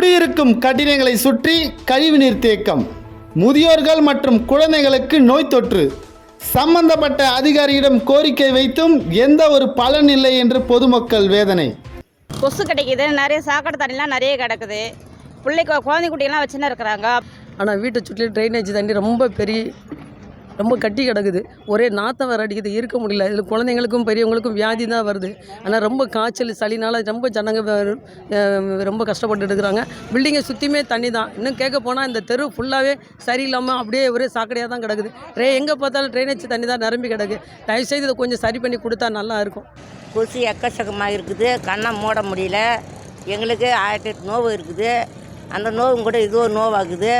குடியிருக்கும் கட்டிடங்களை சுற்றி கழிவுநீர் தேக்கம் முதியோர்கள் மற்றும் குழந்தைகளுக்கு நோய் தொற்று. சம்பந்தப்பட்ட அதிகாரியிடம் கோரிக்கை வைத்தும் எந்த ஒரு பலன் இல்லை என்று பொதுமக்கள் வேதனை. கொசு கிடைக்குது நிறைய சாக்கடை தண்ணிலாம் நிறைய கிடக்குது. பிள்ளைக்கு குழந்தை குட்டியெல்லாம் வச்சுன்னு இருக்கிறாங்க. ஆனால் வீட்டை சுற்றி ட்ரைனேஜ் தண்ணி ரொம்ப பெரிய ரொம்ப கட்டி கிடக்குது. ஒரே நாத்தம் வேறு அடிக்குது இருக்க முடியல. இதில் குழந்தைங்களுக்கும் பெரியவங்களுக்கும் வியாதி தான் வருது. ஆனால் ரொம்ப காய்ச்சல் சளினால் ரொம்ப ஜனங்க ரொம்ப கஷ்டப்பட்டு இருக்கிறாங்க. பில்டிங்கை சுற்றியுமே தண்ணி தான். இன்னும் கேட்க போனால் இந்த தெரு ஃபுல்லாகவே சரியில்லாமல் அப்படியே ஒரே சாக்கடையாக தான் கிடக்குது. ட்ரே எங்கே பார்த்தாலும் ட்ரைனேஜ் தண்ணி தான் நிரம்பி கிடக்கு. தயவுசெய்து இதை கொஞ்சம் சரி பண்ணி கொடுத்தா நல்லா இருக்கும். கொசு எக்கச்சக்கமாக இருக்குது. கண்ணை மூட முடியல. எங்களுக்கு ஆயிரத்தி எட்டு நோவு இருக்குது. அந்த நோவும் கூட இது ஒரு நோவாகுது.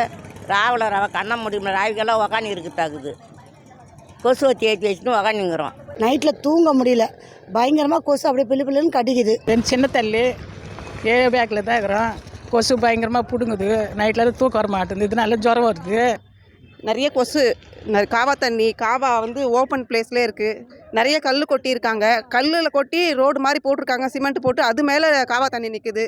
ராவில் ரவ கண்ணை முடியல ராவிக்கெல்லாம் உக்காணி தாக்குது கொசுவை தேய்ச்சி வச்சுட்டு உக்காணிங்கிறோம் நைட்டில் தூங்க முடியல. பயங்கரமாக கொசு அப்படியே பிள்ளை பிள்ளைன்னு கடிக்குது. என் சின்ன தள்ளி ஏழு பேக்கில் தான் இருக்கிறோம். கொசு பயங்கரமாக பிடுங்குது. நைட்டில் இருந்து தூக்கம் வர மாட்டேங்குது இதனால ஜுரம் வருது. நிறைய கொசு காவா தண்ணி காவா வந்து ஓப்பன் பிளேஸ்லேயே இருக்குது நிறைய கல் கொட்டியிருக்காங்க. கல்லில் கொட்டி ரோடு மாதிரி போட்டிருக்காங்க. சிமெண்ட் போட்டு அது மேலே காவா தண்ணி நிற்குது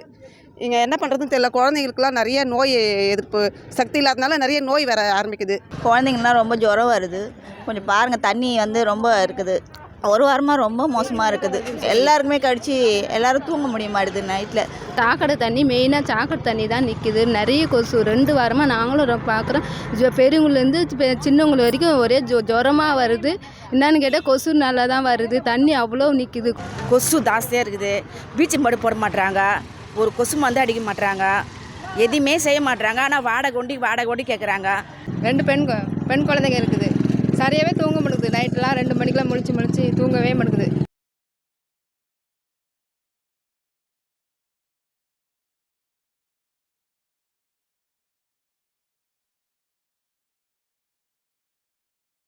இங்கே என்ன பண்ணுறதுன்னு தெரியல. குழந்தைங்களுக்குலாம் நிறைய நோய் எதிர்ப்பு சக்தி இல்லாதனால நிறைய நோய் வர ஆரம்பிக்குது. குழந்தைங்கலாம் ரொம்ப ஜுரம் வருது. கொஞ்சம் பாருங்கள் தண்ணி வந்து ரொம்ப இருக்குது. ஒரு வாரமாக ரொம்ப மோசமாக இருக்குது. எல்லாருக்குமே கடிச்சு எல்லாரும் தூங்க முடிய மாட்டுது நைட்டில் சாக்கடை தண்ணி மெயினாக சாக்கடை தண்ணி தான் நிற்கிது நிறைய கொசு. ரெண்டு வாரமாக நாங்களும் பார்க்குறோம் ஜொ பெரியவங்கலேருந்து பெ- சின்னவங்க வரைக்கும் ஒரே ஜொ ஜுரமாக வருது. என்னன்னு கேட்டால் கொசு நல்லா தான் வருது. தண்ணி அவ்வளோ நிற்கிது கொசு ஜாஸ்தியாக இருக்குது. பீச்சிங் படு போட மாட்றாங்க. ஒரு கொசு மருந்து அடிக்க மாட்டுறாங்க எதுவுமே செய்ய மாட்டுறாங்க ஆனால் வாடகை கொண்டி வாடகை கொண்டி கேட்குறாங்க ரெண்டு பெண் பெண் குழந்தைங்க இருக்குது. சரியாகவே தூங்க மாட்டேங்குது. நைட்லாம் ரெண்டு மணிக்கெலாம் முழிச்சு முழிச்சு தூங்கவே மாட்டேங்குது.